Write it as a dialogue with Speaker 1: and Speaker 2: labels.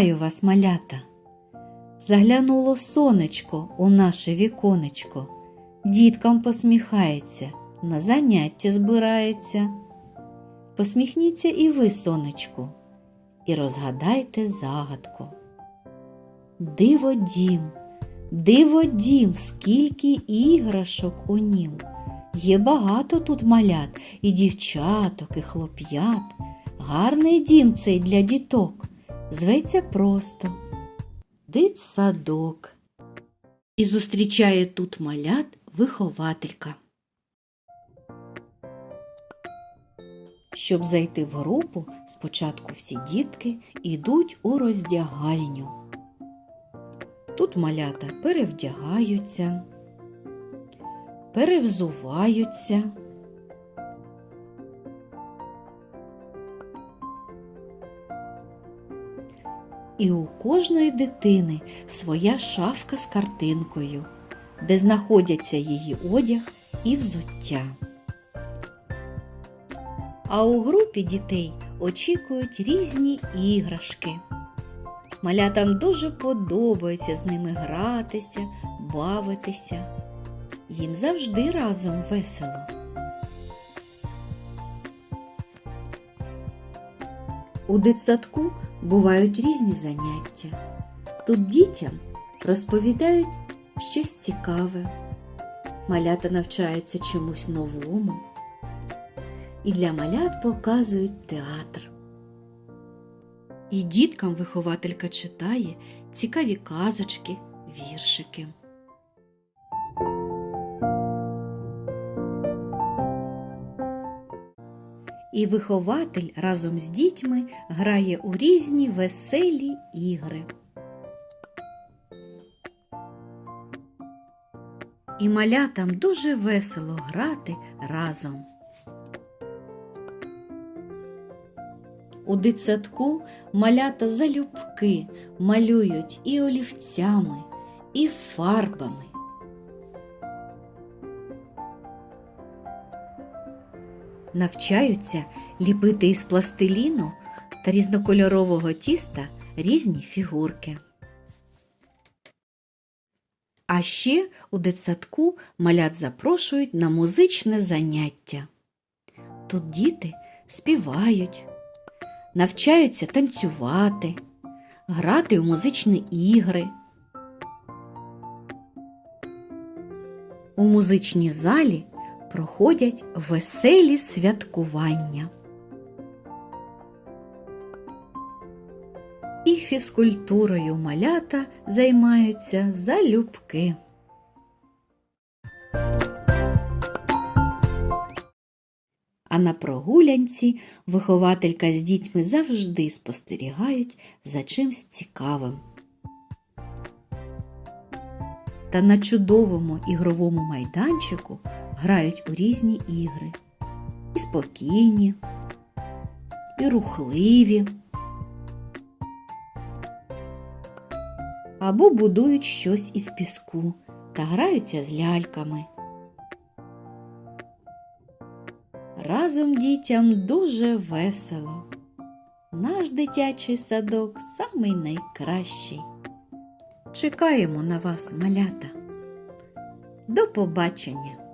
Speaker 1: Вітаю вас, малята! Заглянуло сонечко у наше віконечко, діткам посміхається, на заняття збирається. Посміхніться і ви, сонечку, і розгадайте загадку. Диво дім, диво дім, скільки іграшок у нім. Є багато тут малят, і дівчаток, і хлоп'ят. Гарний дім цей для діток, зветься просто дитсадок. І зустрічає тут малят вихователька. Щоб зайти в групу, спочатку всі дітки йдуть у роздягальню. Тут малята перевдягаються, перевзуваються. І у кожної дитини своя шафка з картинкою, де знаходяться її одяг і взуття. А у групі дітей очікують різні іграшки. Малятам дуже подобається з ними гратися, бавитися. Їм завжди разом весело. У дитсадку бувають різні заняття. Тут дітям розповідають щось цікаве. Малята навчаються чомусь новому. І для малят показують театр. І діткам вихователька читає цікаві казочки, віршики. І вихователь разом з дітьми грає у різні веселі ігри. І малятам дуже весело грати разом. У дитсадку малята залюбки малюють і олівцями, і фарбами. Навчаються ліпити із пластиліну та різнокольорового тіста різні фігурки. А ще у дитсадку малят запрошують на музичне заняття. Тут діти співають, навчаються танцювати, грати у музичні ігри. У музичній залі проходять веселі святкування. І фізкультурою малята займаються залюбки. А на прогулянці вихователька з дітьми завжди спостерігають за чимсь цікавим. Та на чудовому ігровому майданчику грають у різні ігри. І спокійні, і рухливі. Або будують щось із піску та граються з ляльками. Разом дітям дуже весело. Наш дитячий садок самий найкращий. Чекаємо на вас, малята. До побачення!